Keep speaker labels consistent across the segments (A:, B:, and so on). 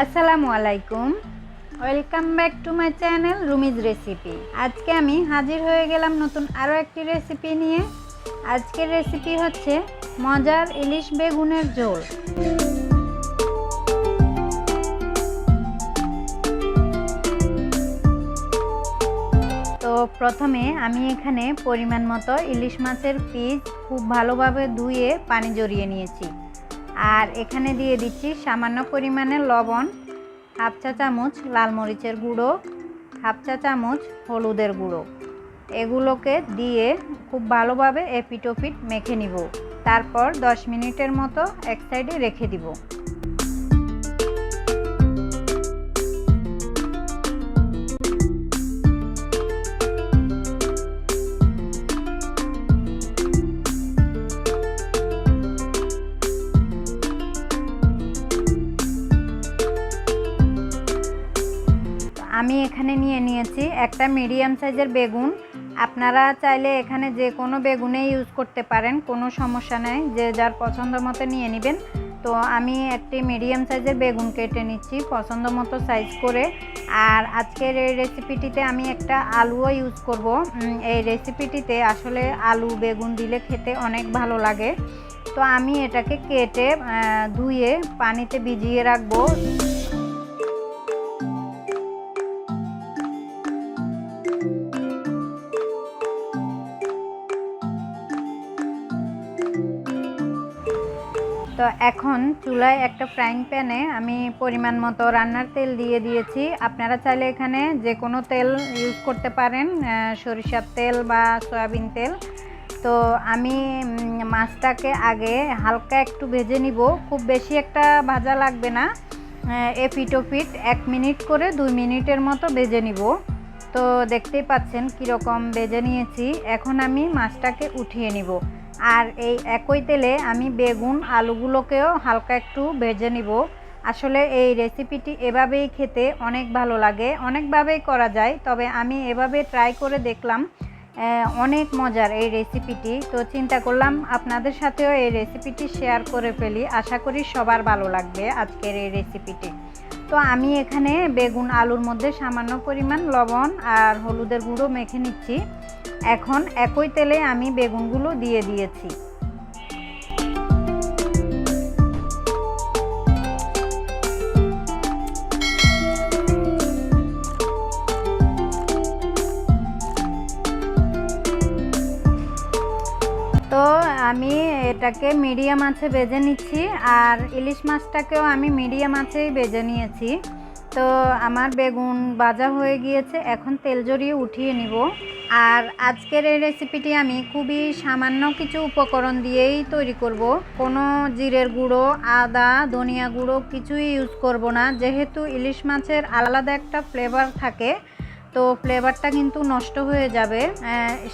A: আসসালামু আলাইকুম। Welcome back to my channel Rumi's recipe আজকে আমি হাজির হয়ে গেলাম নতুন আরও একটি রেসিপি নিয়ে। আজকের রেসিপি হচ্ছে মজার ইলিশ বেগুনের ঝোল। তো প্রথমে আমি এখানে পরিমাণ মতো ইলিশ মাছের পিস খুব ভালোভাবে ধুয়ে পানি জড়িয়ে নিয়েছি। আর এখানে দিয়ে দিচ্ছি সামান্য পরিমাণে লবণ, হাফ চা চামচ লাল মরিচের গুঁড়ো, হাফ চা চামচ হলুদের গুঁড়ো। এগুলোকে দিয়ে খুব ভালোভাবে এপিটোপিট মেখে নিব। তারপর 10 মিনিটের মতো এক সাইডে রেখে দিব। আমি এখানে নিয়ে নিয়েছি একটা মিডিয়াম সাইজের বেগুন। আপনারা চাইলে এখানে যে কোনো বেগুনে ইউজ করতে পারেন, কোনো সমস্যা নেই, যে যার পছন্দ মতো নিয়ে নেবেন। তো আমি একটি মিডিয়াম সাইজের বেগুন কেটে নিচ্ছি পছন্দ মতো সাইজ করে। আর আজকের এই রেসিপিটিতে আমি একটা আলুও ইউজ করব। এই রেসিপিটিতে আসলে আলু, বেগুন দিলে খেতে অনেক ভালো লাগে। তো আমি এটাকে কেটে ধুয়ে পানিতে ভিজিয়ে রাখব। তো এখন চুলায় একটা ফ্রাইং প্যানে আমি পরিমাণ মতো রান্নার তেল দিয়ে দিয়েছি। আপনারা চাইলে এখানে যে কোনো তেল ইউজ করতে পারেন সরিষার তেল বা সয়াবিন তেল। তো আমি মাছটাকে আগে হালকা একটু ভেজে নিব। খুব বেশি একটা ভাজা লাগবে না। এপিটোপিট এক মিনিট করে দুই মিনিটের মতো ভেজে নিব। তো দেখতেই পাচ্ছেন কীরকম ভেজে নিয়েছি। এখন আমি মাছটাকে উঠিয়ে নিব। আর এই একই তেলে আমি বেগুন আলুগুলোকেও হালকা একটু ভেজে নিব। আসলে এই রেসিপিটি এভাবেই খেতে অনেক ভালো লাগে। অনেকভাবেই করা যায়, তবে আমি এভাবে ট্রাই করে দেখলাম অনেক মজার এই রেসিপিটি। তো চিন্তা করলাম আপনাদের সাথেও এই রেসিপিটি শেয়ার করে ফেলি। আশা করি সবার ভালো লাগবে আজকের এই রেসিপিটি। তো আমি এখানে বেগুন আলুর মধ্যে সামান্য পরিমাণ লবণ আর হলুদের গুঁড়ো মেখে নিচ্ছি। এখন একই তেলে আমি বেগুনগুলো দিয়ে দিয়েছি। তো আমি এটাকে মিডিয়াম আছে বেজে নিচ্ছি, আর ইলিশ মাছটাকেও আমি মিডিয়াম আছেই বেজে নিয়েছি। তো আমার বেগুন ভাজা হয়ে গিয়েছে, এখন তেল জড়িয়ে উঠিয়ে নিব। আর আজকের এই রেসিপিটি আমি খুবই সামান্য কিছু উপকরণ দিয়েই তৈরি করব। কোনো জিরের গুঁড়ো, আদা, ধনিয়া গুঁড়ো কিছুই ইউজ করব না। যেহেতু ইলিশ মাছের আলাদা একটা ফ্লেভার থাকে, তো ফ্লেভারটা কিন্তু নষ্ট হয়ে যাবে।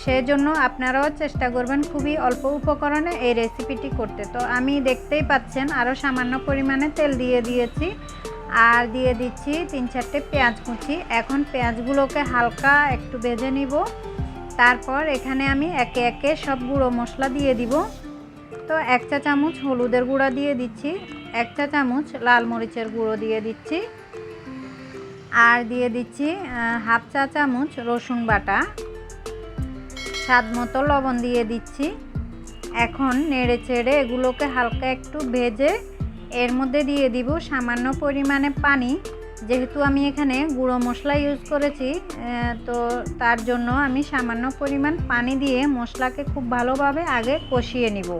A: সেজন্য আপনারাও চেষ্টা করবেন খুবই অল্প উপকরণে এই রেসিপিটি করতে। তো আমি দেখতেই পাচ্ছেন আরও সামান্য পরিমাণে তেল দিয়ে দিয়েছি। আর দিয়ে দিচ্ছি তিন চারটে পেঁয়াজ কুচি। এখন পেঁয়াজগুলোকে হালকা একটু ভেজে নিব। তারপর এখানে আমি একে একে সব গুঁড়ো মশলা দিয়ে দিব। তো এক চা চামচ হলুদের গুঁড়া দিয়ে দিচ্ছি, এক চা চামচ লাল মরিচের গুঁড়ো দিয়ে দিচ্ছি। আর দিয়ে দিচ্ছি হাফ চা চামচ রসুন বাটা। স্বাদ মতো লবণ দিয়ে দিচ্ছি। এখন নেড়ে চেড়ে এগুলোকে হালকা একটু ভেজে এর মধ্যে দিয়ে দিব সামান্য পরিমাণে পানি। যেহেতু আমি এখানে গুঁড়ো মশলা ইউজ করেছি তো তার জন্য আমি সামান্য পরিমাণ পানি দিয়ে মশলাকে খুব ভালোভাবে আগে কষিয়ে নিব।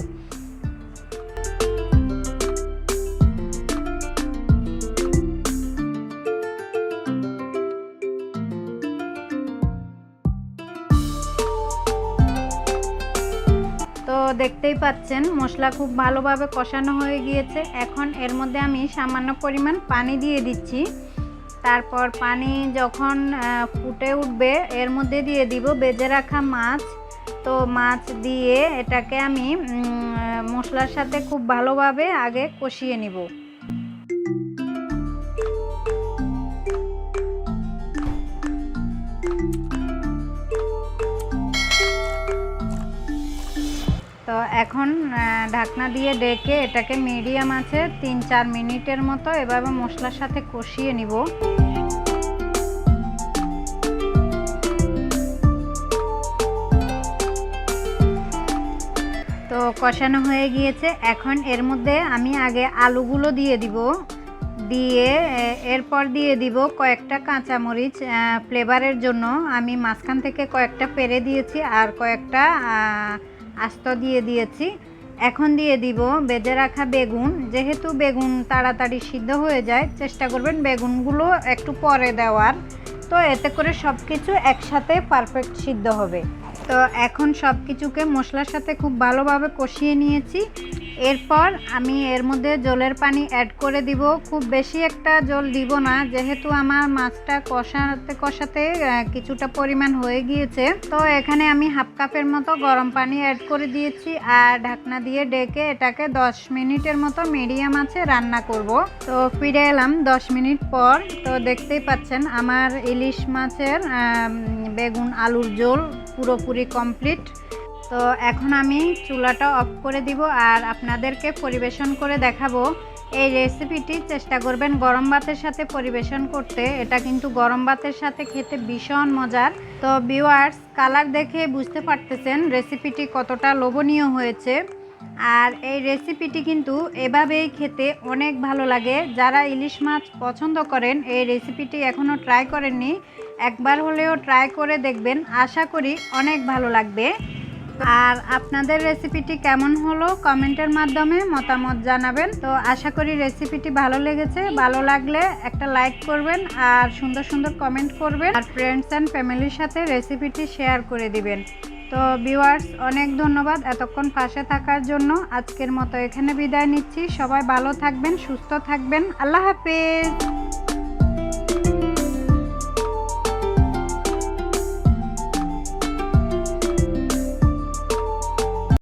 A: দেখতেই পাচ্ছেন, মশলা খুব ভালোভাবে কষানো হয়ে গিয়েছে। এখন এর মধ্যে আমি সামান্য পরিমাণ পানি দিয়ে দিচ্ছি। তারপর পানি যখন ফুটে উঠবে, এর মধ্যে দিয়ে দিব বেজে রাখা মাছ। তো মাছ দিয়ে এটাকে আমি মশলার সাথে খুব ভালোভাবে আগে কষিয়ে নিব। তো এখন ঢাকনা দিয়ে ডেকে এটাকে মিডিয়াম আছে তিন চার মিনিটের মতো এভাবে মশলার সাথে কষিয়ে নিব। তো কষানো হয়ে গিয়েছে। এখন এর মধ্যে আমি আগে আলুগুলো দিয়ে দিব। দিয়ে এরপর দিয়ে দিব কয়েকটা কাঁচামরিচ ফ্লেভারের জন্য। আমি মাঝখান থেকে কয়েকটা পেরে দিয়েছি আর কয়েকটা আস্ত দিয়ে দিয়েছি। এখন দিয়ে দিব বেঁধে রাখা বেগুন। যেহেতু বেগুন তাড়াতাড়ি সিদ্ধ হয়ে যায়, চেষ্টা করবেন বেগুনগুলো একটু পরে দেওয়ার। তো এতে করে সব কিছু একসাথে পারফেক্ট সিদ্ধ হবে। তো এখন সব কিছুকে মশলার সাথে খুব ভালোভাবে কষিয়ে নিয়েছি। এরপর আমি এর মধ্যে জলের পানি অ্যাড করে দিব। খুব বেশি একটা জল দিব না, যেহেতু আমার মাছটা কষাতে কষাতে কিছুটা পরিমাণ হয়ে গিয়েছে। তো এখানে আমি হাফ কাপের মতো গরম পানি অ্যাড করে দিয়েছি আর ঢাকনা দিয়ে ডেকে এটাকে 10 মিনিটের মতো মিডিয়াম আছে রান্না করব। তো ফিরে এলাম 10 মিনিট পর। তো দেখতেই পাচ্ছেন আমার ইলিশ মাছের বেগুন, আলুর ঝোল পুরোপুরি কমপ্লিট তো এখন আমি চুলাটা অফ করে দিব আর আপনাদেরকে পরিবেশন করে দেখাবো। এই রেসিপিটি চেষ্টা করবেন গরম ভাতের সাথে পরিবেশন করতে। এটা কিন্তু গরম ভাতের সাথে খেতে ভীষণ মজার। তো ভিউয়ার্স কালার দেখে বুঝতে পারতেছেন রেসিপিটি কতটা লোভনীয় হয়েছে। আর এই রেসিপিটি কিন্তু এভাবেই খেতে অনেক ভালো লাগে। যারা ইলিশ মাছ পছন্দ করেন, এই রেসিপিটি এখনও ট্রাই করেননি, একবার হলেও ট্রাই করে দেখবেন। আশা করি অনেক ভালো লাগবে। আর আপনাদের রেসিপিটি কেমন হলো কমেন্টের মাধ্যমে মতামত জানাবেন। তো আশা করি রেসিপিটি ভালো লেগেছে। ভালো লাগলে একটা লাইক করবেন আর সুন্দর সুন্দর কমেন্ট করবেন। আর ফ্রেন্ডস অ্যান্ড ফ্যামিলির সাথে রেসিপিটি শেয়ার করে দিবেন। তো ভিউয়ার্স অনেক ধন্যবাদ এতক্ষণ পাশে থাকার জন্য। আজকের মতো এখানে বিদায় নিচ্ছি। সবাই ভালো থাকবেন, সুস্থ থাকবেন। আল্লাহ হাফেজ!